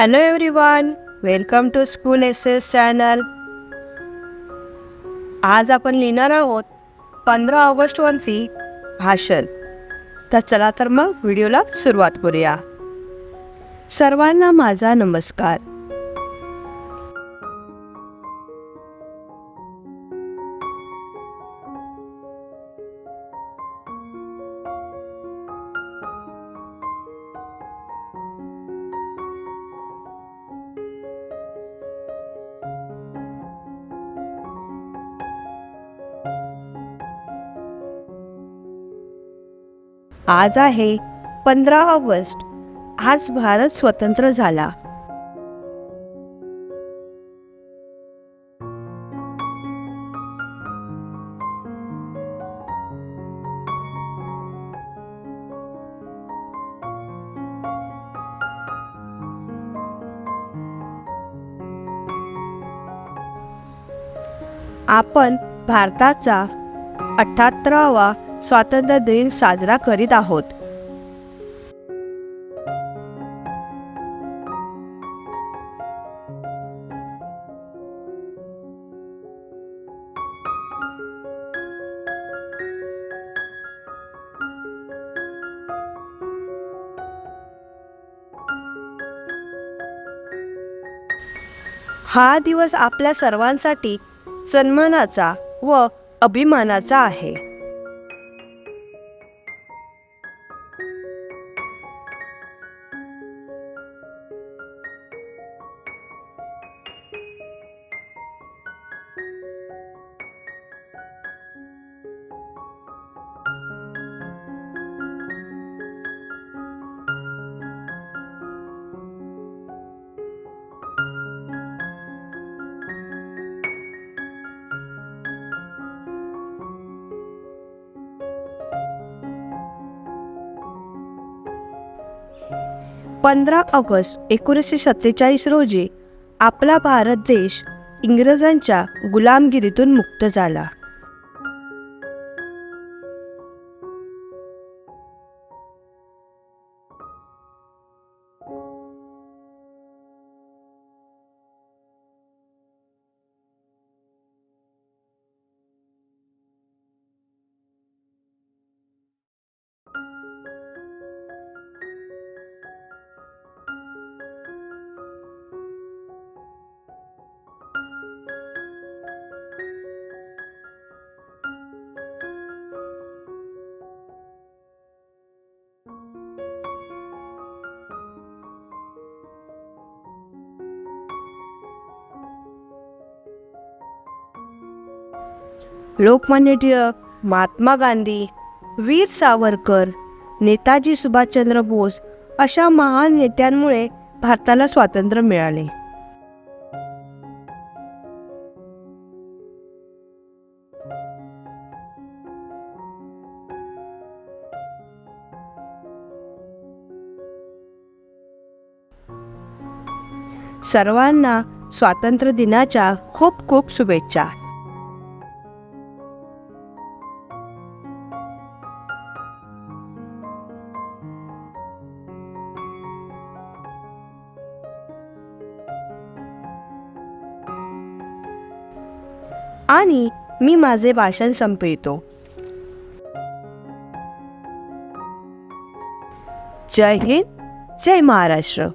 Hello everyone welcome to school S S channel आज आपण लिहिणार आहोत पंधरा ऑगस्ट वरती भाषण. तर चला तर मग व्हिडिओला सुरुवात करूया. सर्वांना माझा नमस्कार. आज आहे पंधरा ऑगस्ट. आज भारत स्वतंत्र झाला. आपण भारताचा अठ्याहत्तरावा स्वातंत्र्य दिन साजरा करीत आहोत. हा दिवस आपल्या सर्वांसाठी सन्मानाचा व अभिमानाचा आहे. पंधरा ऑगस्ट एकोणीसशे सत्तेचाळीस रोजी आपला भारत देश इंग्रजांच्या गुलामगिरीतून मुक्त झाला. लोकमान्य टिळक महात्मा गांधी वीर सावरकर नेताजी सुभाषचंद्र बोस अशा महान नेत्यांमुळे भारताला स्वातंत्र्य मिळाले. सर्वांना स्वातंत्र्य दिनाच्या खूप खूप शुभेच्छा. आणि मी माझे भाषण संपवितो. जय हिंद जय महाराष्ट्र.